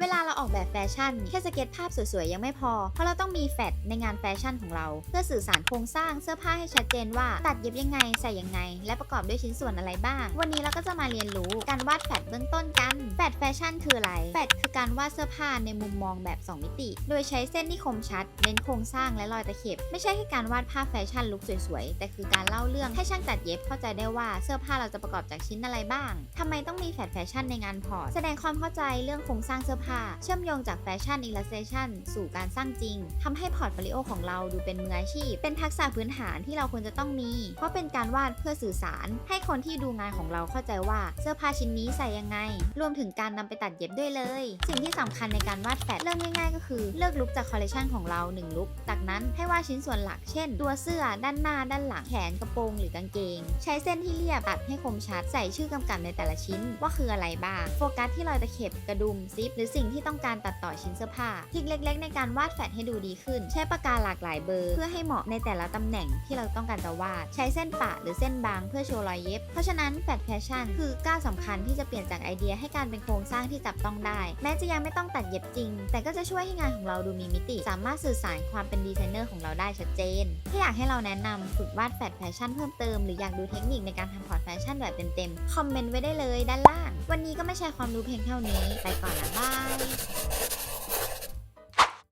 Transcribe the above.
เวลา ออกแบบแฟชั่นแค่สเก็ตภาพสวยๆ ยังไม่พอ เพราะเราต้องมีแฟตในงานแฟชั่นของเรา เพื่อสื่อสารโครงสร้างเสื้อผ้าให้ชัดเจนว่า ตัดเย็บยังไงใส่ยังไง และประกอบด้วยชิ้นส่วนอะไรบ้าง วันนี้เราก็จะมาเรียนรู้การวาดแฟตเบื้องต้นกันแฟตแฟชั่นคืออะไรแฟตคือการวาดเสื้อผ้าในมุมมองแบบ 2 มิติ โดยใช้เส้นที่คมชัดเน้นโครงสร้างและรอยตะเข็บ ไม่ใช่แค่การวาดภาพแฟชั่นลุคสวยๆแต่คือการเล่าเรื่องให้ช่างตัดเย็บเข้าใจได้ว่าเสื้อผ้าเราจะประกอบจากชิ้นอะไรบ้างทำไมต้องมีแฟตแฟชั่นในงานพอร์ตแสดงความเข้าใจเรื่องโครงสร้างเสื้อผ้าชื่อมโยงจากแฟชั่นอิลลัสเ t ชันสู่การสร้างจริงทำให้พอร์ตโฟลิโอของเราดูเป็นมืออาชีพ เป็นทักษะพื้นฐานที่เราควรจะต้องมี เพราะเป็นการวาดเพื่อสื่อสาร ให้คนที่ดูงานของเราเข้าใจว่าเสื้อผ้าชิ้นนี้ใส่ยังไง รวมถึงการนำไปตัดเย็บด้วยเลย สิ่งที่สำคัญในการวาดแฟตเริ่มง่าย ๆ ก็คือเลือกลุคจากคอลเลคชันของเรา1ลุคจากนั้นให้วาดชิ้นส่วนหลัก เช่น ตัวเสื้อด้านหน้าด้านหลังแขนกระโปรงหรือกางเกง ใช้เส้นที่เรียบตัดให้คมชัดใส่ชื่อกำกับในแต่ละชิ้นว่าคืออะไรบ้างโฟกัสที่รอยตะเข็บกระดุมซิปหรือสิ่งที่ต้องการตัดต่อชิ้นเสื้อผ้าทริกเล็ก ๆ ในการวาดแฟตให้ดูดีขึ้น ใช้ปากกาหลากหลายเบอร์ เพื่อให้เหมาะในแต่ละตำแหน่งที่เราต้องการจะวาด ใช้เส้นปะหรือเส้นบางเพื่อโชว์รอยเย็บ เพราะฉะนั้นแฟตแฟชั่นคือก้าวสำคัญที่จะเปลี่ยนจากไอเดียให้การเป็นโครงสร้างที่จับต้องได้ แม้จะยังไม่ต้องตัดเย็บจริง แต่ก็จะช่วยให้งานของเราดูมีมิติ สามารถสื่อสารความเป็นดีไซเนอร์ของเราได้ชัดเจน ถ้าอยากให้เราแนะนำฝึกวาดแฟตแฟชั่นเพิ่มเติมหรืออยากดูเทคนิคในการทำพอร์ตแฟชั่นแบบเต็มๆ คอมเมนต์ไว้ได้เลยด้านล่าง วันนี้ก็ไม่ใช่ความรู้เพียงเท่านี้ ไปก่อนละบาย